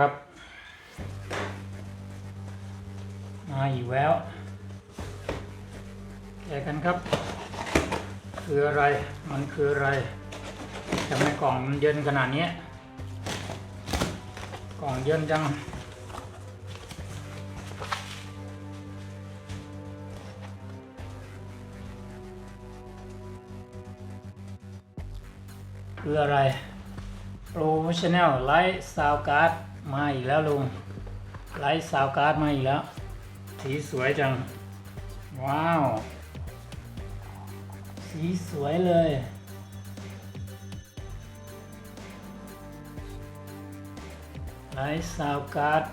ครับ มาอีกแล้วแกะกันครับ คืออะไรมันคืออะไรทำไมกล่องมันเย็นขนาดนี้กล่องเย็นจังคืออะไร Professional Light socald มาอีกแล้วลุง Light Sound Card มาอีกแล้ว สีสวยจัง ว้าว สีสวยเลย Light Sound Card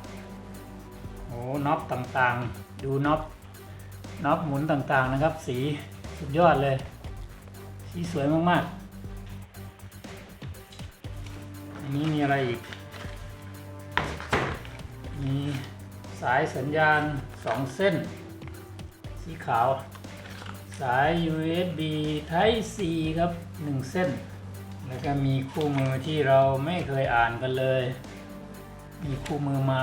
โอ้น็อปต่างๆ ดูน็อปน็อปหมุนต่างๆนะครับ สีสุดยอดเลย สีสวยมากๆ อันนี้มีอะไรอีก มีสายสัญญาณ 2 เส้น สีขาว สาย USB Type C ครับ 1 เส้น แล้วก็มีคู่มือที่เราไม่เคยอ่านกันเลย มีคู่มือมา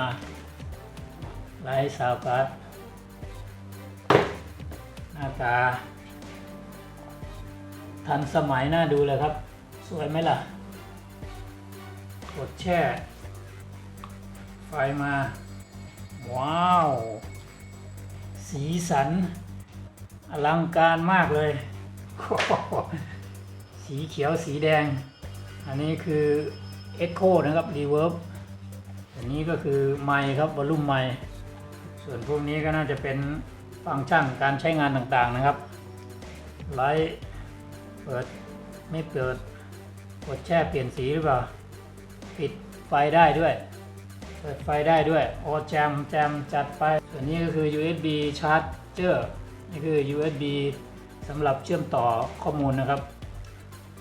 ไลท์ซาวการ์ดหน้าตา ทันสมัยน่าดูเลยครับ สวยไหมล่ะ กดแช่ ไฟมา ว้าว สีสัน อลังการมากเลย สีเขียวสีแดง อันนี้คือ Echo นะครับ Reverb อันนี้ก็คือไมค์ครับวอลลุ่มไมค์ส่วนพวกนี้ก็น่าจะเป็นฟังก์ชันการใช้งานต่างๆนะครับ ไลท์เปิดไม่เปิดกดแช่เปลี่ยนสีหรือเปล่า ปิดไฟได้ด้วย เปิดไฟได้ด้วยโอแจมแจมจัดไปส่วนนี้ก็คือ USB charger นี่คือ USB สำหรับเชื่อมต่อข้อมูลนะครับ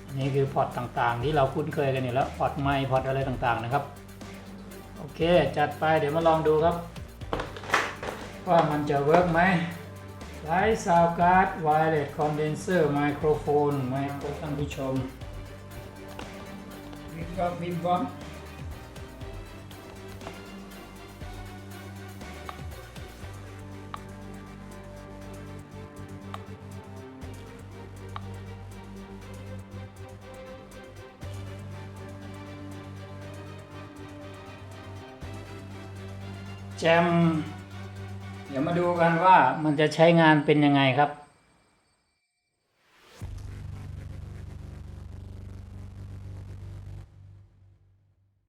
อันนี้คือพอร์ตต่างๆ ที่เราคุ้นเคยกันอยู่แล้วพอร์ตไมค์พอร์ตอะไรต่างๆนะครับ โอเค จัดไปเดี๋ยวมาลองดูครับ ว่ามันจะเวิร์กไหมไลท์ซาวการ์ดไวเลสคอนเดนเซอร์ไมโครโฟนไมโครท่านผู้ชม วิบวับวิบวับแจม เดี๋ยวมาดูกันว่ามันจะใช้งานเป็นยังไงครับ